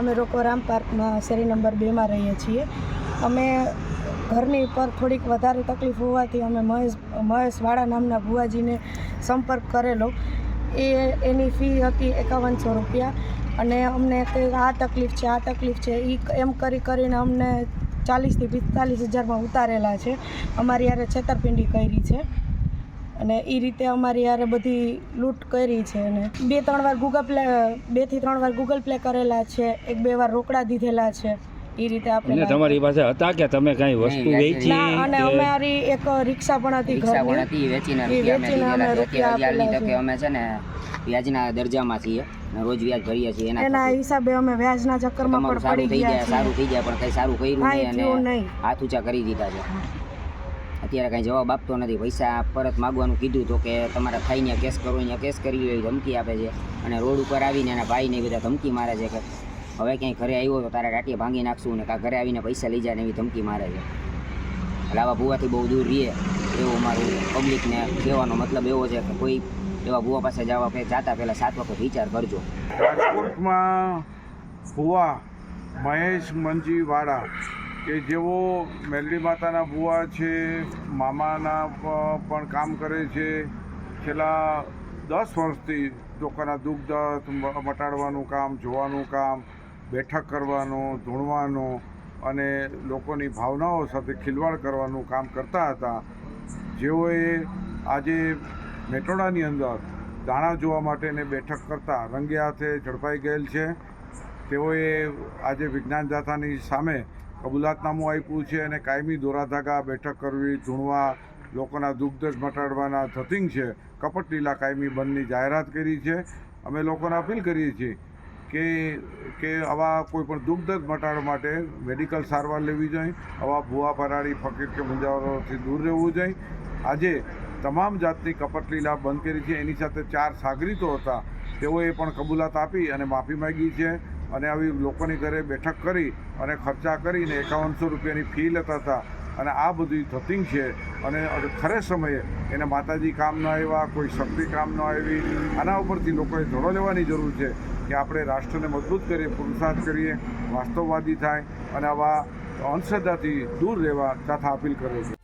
અમે રોકોરામ પાર્કમાં શેરી નંબર બેમાં રહીએ છીએ. અમે ઘરની પર થોડીક વધારે તકલીફ હોવાથી અમે મહેશ, મહેશવાળા નામના ભુવાજીને સંપર્ક કરેલો. એ, એની ફી હતી એકાવનસો રૂપિયા અને અમને કે આ તકલીફ છે, આ તકલીફ છે એ એમ કરી કરીને અમને ચાલીસથી પિસ્તાલીસ હજારમાં ઉતારેલા છે. અમારી યારે છેતરપિંડી કરી છે. અને એ રીતે અમારી યારે બધી લૂંટ કરી છે અને બે ત્રણ વાર ગૂગલ પ્લે બેથી ત્રણ વાર ગૂગલ પ્લે કરેલા છે એક બે વાર રોકડા દીધેલા છે. એ રીતે આપણે તમારી પાસે હતા કે તમે કઈ વસ્તુ વેચી અને કે અમારી એક રિક્ષા પણ હતી રિક્ષા પણ હતી વેચીને રૂપિયા અમે વેચીને અમે છે રૂપિયા આપેલા છે. અમે છે ને વ્યાજના દરજામાં છીએ અને રોજ વ્યાજ ભરીએ છીએ એના એના હિસાબે અમે વ્યાજના ચક્કરમાં પણ પડી થઈ ગયા સારું થઈ ગયા પણ કઈ સારું કર્યું નહીં અને નહીં. હાથ ઊંચા કરી દીધા છે. અત્યારે કાંઈ જવાબ આપતો નથી. પૈસા પરત માગવાનું કીધું તો કે તમારા થાઈને કેસ કરો અહીંયા કેસ કરી લેવી ધમકી આપે છે. અને રોડ ઉપર આવીને એના ભાઈને બધા ધમકી મારે છે કે હવે ક્યાંય ઘરે આવ્યો તો તારા ટાટીએ ભાંગી નાખશું ને કાં ઘરે આવીને પૈસા લઈ જાય એવી ધમકી મારે છે. એટલે આવા ભૂવાથી બહુ દૂર રહીએ એવું મારું પબ્લિકને કહેવાનો મતલબ એવો છે કે કોઈ એવા ભૂવા પાસે જવા જાતા પહેલાં સાત વખત વિચાર કરજો. રાજકોટમાં ભુવા મહેશ મંજીવાળા કે જેઓ મેલડી માતાના ભુવા છે, મામાના પણ કામ કરે છે, છેલ્લા દસ વર્ષથી લોકોના દુઃખ મટાડવાનું કામ, જોવાનું કામ, બેઠક કરવાનું, ધૂણવાનું અને લોકોની ભાવનાઓ સાથે ખિલવાડ કરવાનું કામ કરતા હતા. જેઓએ આજે મેટોડાની અંદર દાણા જોવા માટેને બેઠક કરતા રંગે હાથે ઝડપાઈ ગયેલ છે. તેઓએ આજે વિજ્ઞાન જાથાની સામે કબૂલાતનામું આપ્યું છે અને કાયમી દોરાધાગા બેઠક કરવી ધૂણવા લોકોના દુઃખદશ મટાડવાના ધતિંગ છે. કપટ લીલા કાયમી બંધની જાહેરાત કરી છે. અમે લોકોને અપીલ કરીએ છીએ કે કે આવા કોઈ પણ દુઃખ મટાડવા માટે મેડિકલ સારવાર લેવી જોઈએ, આવા ભૂવા ફરાળી ફકીર કે મુંજાવરોથી દૂર રહેવું જોઈએ. આજે તમામ જાતની કપટ લીલા બંધ કરી છે. એની સાથે ચાર સાગરીતો હતા. તેઓએ પણ કબૂલાત આપી અને માફી માગી છે. અને આવી લોકોની ઘરે બેઠક કરી અને ખર્ચા કરીને એકાવનસો રૂપિયાની ફી લેતા હતા. અને આ બધી ધતિંગ છે. અને ખરે સમયે એને માતાજી કામ ન આવ્યા, કોઈ શક્તિ કામ ન આવી. આના ઉપરથી લોકોએ ધડો લેવાની જરૂર છે કે આપણે રાષ્ટ્રને મજબૂત કરીએ, પુરુષાર્થ કરીએ, વાસ્તવવાદી થાય અને આવા અંધશ્રદ્ધાથી દૂર રહેવા તથા અપીલ કરે છે